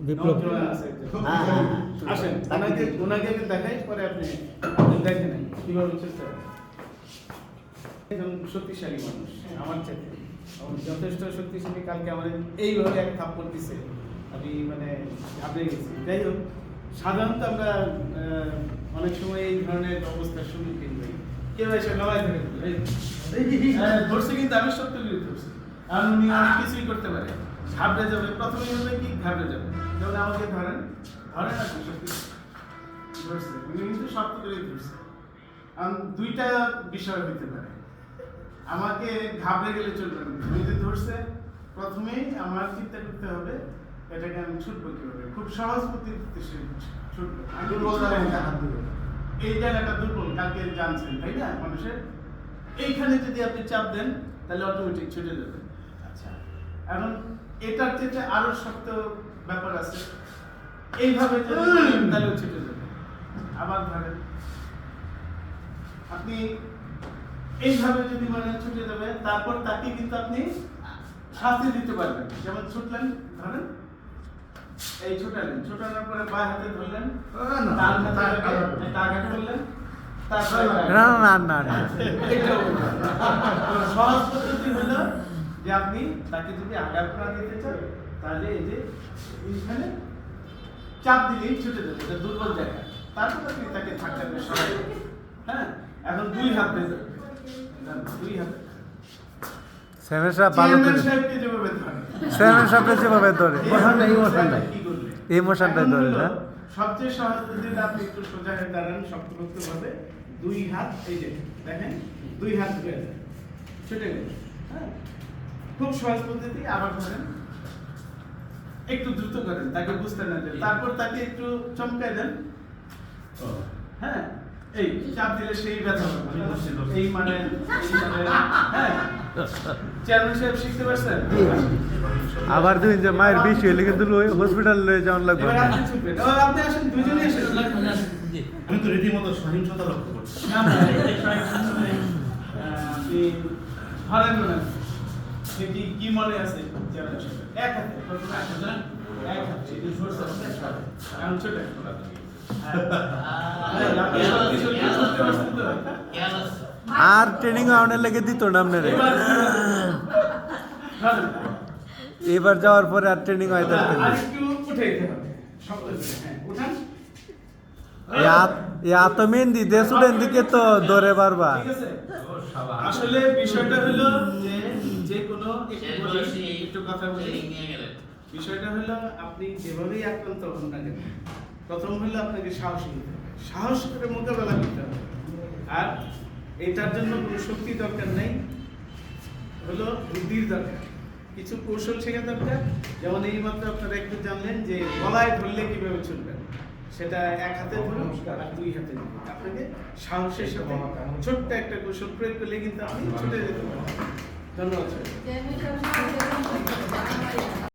বিপ্লব। হ্যাঁ, হ্যাঁ, হ্যাঁ। আসেন ওনাকে ওনাকে আগে দেখাই পরে আপনি আপনি দেখেন কীভাবে চেষ্টা একজন শক্তিশালী মানুষ আমার চাইতে। যথেষ্ট শক্তিশালী কালকে আমার এইভাবে এক থাপ্পড় দিছে। আমি মানে ঘাবড়ে গেছি। যাই হোক সাধারণত আমরা আহ, অনেক সময় এই ধরনের অবস্থার সম্মুখীন হই। কেউ এসে গলায় ধরে ধরছে কিন্তু আমি সত্য ধরছি। উনি অনেক কিছুই করতে পারে। ঘাবড়ে যাবে। প্রথমে হবে কি ঘাবড়ে যাবে। যেমন আমাকে ধরেন ধরেন আপনি সত্যি ধরছে উনি কিন্তু শক্ত করে ধরছে দুইটা বিষয় হইতে পারে। আমাকে ঘাবড়ে গেলে চলবে না। উনি যে ধরছে প্রথমেই আমার চিন্তা করতে হবে এটাকে আমি ছুটবো কীভাবে? খুব সহজ পদ্ধতিতে ছুটবো। আমি দুর্বল হাত দিবে। এই জায়গাটা দুর্বল কালকে জানছেন তাই না মানুষের? এইখানে যদি আপনি চাপ দেন তাহলে অটোমেটিক ছুটে যাবে। আচ্ছা এখন এটার চেয়ে আরও শক্ত ব্যাপার আছে এইভাবে তাহলে ছুটে যাবে আবার ধরেন আপনি এইভাবে যদি মানে ছুটে যাবে তারপর তাকে কিন্তু আপনি শাস্তি দিতে পারবেন যেমন ছুটলেন ধরেন এই ছোটালেন ছোটানোর পরে বাঁ হাতে ধরলেন ডান হাতে ধরে একটা আঘাত করলেন তারপরে না না না সহজ যে আপনি তাকে যদি না দিতে চান তাহলে এই যে এইখানে চাপ দিলেই ছুটে যাবে এটা দুর্বল জায়গা। তারপর আপনি তাকে ধাক্কা দিয়ে সরাই হ্যাঁ এখন দুই হাত দুই হাতে। সেভেন সাহেব ভালো করে। যেভাবে ধরে। সেভেন যেভাবে ইমোশনটা না সবচেয়ে সহজ আপনি একটু সোজা হয়ে দাঁড়ান শক্তপোক্ত ভাবে দুই হাত এই যে দেখেন দুই হাত ধরে দেন। ছুটে গেল হ্যাঁ। খুব সহজ পদ্ধতি আবার ধরেন একটু দ্রুত করেন তাকে বুঝতে না দেন তারপর তাকে একটু চমকাই দেন হ্যাঁ এই চাপ দিলে সেই ব্যথা হবে এই মানে মানে হ্যাঁ চেয়ারম্যান সাহেব শিখতে পারছেন আবার দুই যে মায়ের বেশি হইলে কিন্তু হসপিটাল লয়ে যাওয়ার লাগবে আপনি আসেন দুজনেই আসেন আমি তো রীতিমতো সহিংসতা লক্ষ্য করছি না, আপনি ধরেন না সে কি মনে আছে? এক হাতে এক হাতে, এক হাতে, এই ধরছে, ছোট হ্যাঁ? আর ট্রেনিং আউনের লেগে দিত না আপনারে। এবার যাওয়ার পরে আর ট্রেনিং হয় শক্ত করে, হ্যাঁ, এত মেহেন্দি দেশুরেন দিকে তো দৌড়ে পারবা আসলে বিষয়টা হলো যে যে কোনো বলি, একটু বিষয়টা হলো আপনি যেভাবেই আক্রান্ত হন না কেন প্রথম হলো আপনাকে সাহস নিতে হবে। সাহস করে মোকাবেলা করতে হবে। আর এটার জন্য কোনো শক্তি দরকার নেই হলো বুদ্ধির দরকার। কিছু কৌশল শেখা দরকার। যেমন এই মাত্র আপনারা একটু জানলেন যে গলায় ধরলে কীভাবে চলবেন সেটা এক হাতে ধরুন আর দুই হাতে ধরুন। আপনাকে সাহসের সাথে ছোট্ট একটা কৌশল প্রয়োগ করলে কিন্তু আপনি ছুটে যেতে পারবেন। ধন্যবাদ